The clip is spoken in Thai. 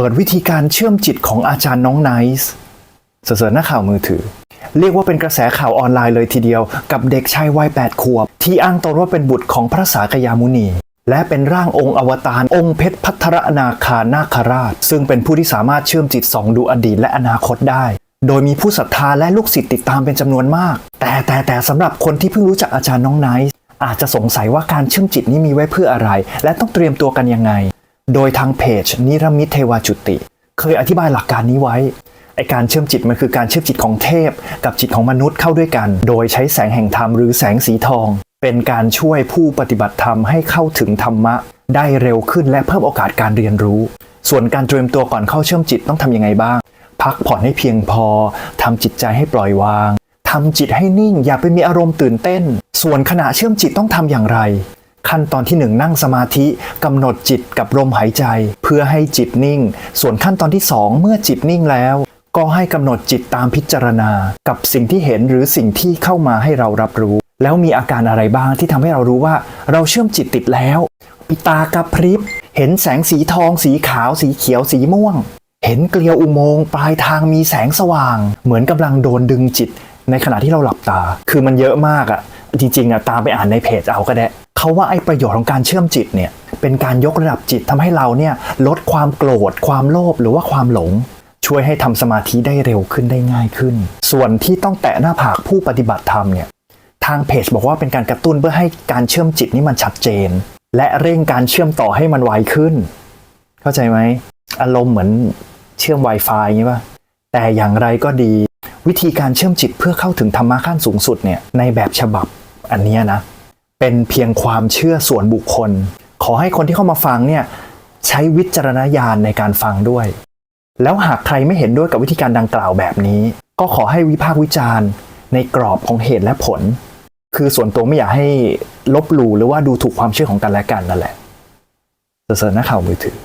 เปิดวิธีการเชื่อมจิตของอาจารย์น้องไนซ์เสริญหน้าข่าวมือถือ เรียกว่าเป็นกระแสข่าวออนไลน์เลยทีเดียว กับเด็กชายวัย 8 ขวบ ที่อ้างตนว่าเป็นบุตรของพระสากยามุนี และเป็นร่างองค์อวตารองค์เพชรพัทรนาคานาคราช ซึ่งเป็นผู้ที่สามารถเชื่อมจิตส่องดูอดีตและอนาคตได้ โดยมีผู้ศรัทธาและลูกศิษย์ติดตามเป็นจำนวนมาก แต่แต่แต่สำหรับคนที่เพิ่งรู้จักอาจารย์น้องไนซ์อาจจะสงสัยว่าการเชื่อมจิตนี้มีไว้เพื่ออะไร และต้องเตรียมตัวกันยังไง โดยทางเพจนิรมิตเทวาจุติ เคยอธิบายหลักการนี้ไว้ไอการเชื่อมจิตมันคือการเชื่อมจิตของเทพ กับจิตของมนุษย์เข้าด้วยกัน โดยใช้แสงแห่งธรรมหรือแสงสีทอง เป็นการช่วยผู้ปฏิบัติธรรมให้เข้าถึงธรรมะ ได้เร็วขึ้นและเพิ่มโอกาสการเรียนรู้ ส่วนการเตรียมตัวก่อนเข้าเชื่อมจิตต้องทำยังไงบ้าง พักผ่อนให้เพียงพอทำจิตใจให้ปล่อยวางทำจิตให้นิ่งอย่าไปมีอารมณ์ตื่นเต้น ส่วนขณะเชื่อมจิตต้องทำอย่างไร ขั้นตอนที่หนึ่งนั่งสมาธิกำหนดจิตกับลมหายใจ เพื่อให้จิตนิ่ง ส่วนขั้นตอนที่สองเมื่อจิตนิ่งแล้วก็ให้กำหนดจิตตามพิจารณา กับสิ่งที่เห็นหรือสิ่งที่เข้ามาให้เรารับรู้ แล้วมีอาการอะไรบ้างที่ทำให้เรารู้ว่า เราเชื่อมจิตติดแล้วปิตากระพริบ เห็นแสงสีทอง สีขาว สีเขียว สีม่วง เห็นเกลียวอุโมงค์ปลายทางมีแสงสว่าง เหมือนกำลังโดนดึงจิต ในขณะที่เราหลับตา คือมันเยอะมากอะจริงๆอะตามไปอ่านในเพจเอาก็ได้ เขาว่าไอ้ประโยชน์ของการเชื่อมจิตเนี่ยเป็นการยกระดับจิตทำให้เราเนี่ยลดความโกรธ ความโลภหรือว่าความหลง ช่วยให้ทำสมาธิได้เร็วขึ้นได้ง่ายขึ้น ส่วนที่ต้องแตะหน้าผากผู้ปฏิบัติธรรมเนี่ยทางเพจบอกว่าเป็นการกระตุ้นเพื่อให้การเชื่อมจิตนี่มันชัดเจน และเร่งการเชื่อมต่อให้มันไวขึ้น เข้าใจไหมอารมณ์เหมือนเชื่อม Wi-Fi อย่างนี้ป่ะแต่อย่างไรก็ดี วิธีการเชื่อมจิตเพื่อเข้าถึงธรรมะขั้นสูงสุดเนี่ยในแบบฉบับอันนี้นะ เป็นเพียงความเชื่อส่วนบุคคล ขอให้คนที่เข้ามาฟังเนี่ยใช้วิจารณญาณในการฟังด้วย แล้วหากใครไม่เห็นด้วยกับวิธีการดังกล่าวแบบนี้ ก็ขอให้วิพากษ์วิจารณ์ในกรอบของเหตุและผล คือส่วนตัวไม่อยากให้ลบหลู่หรือว่าดูถูกความเชื่อของกันและกันนั่นแหละเสริญหน้าข่าวมือถือ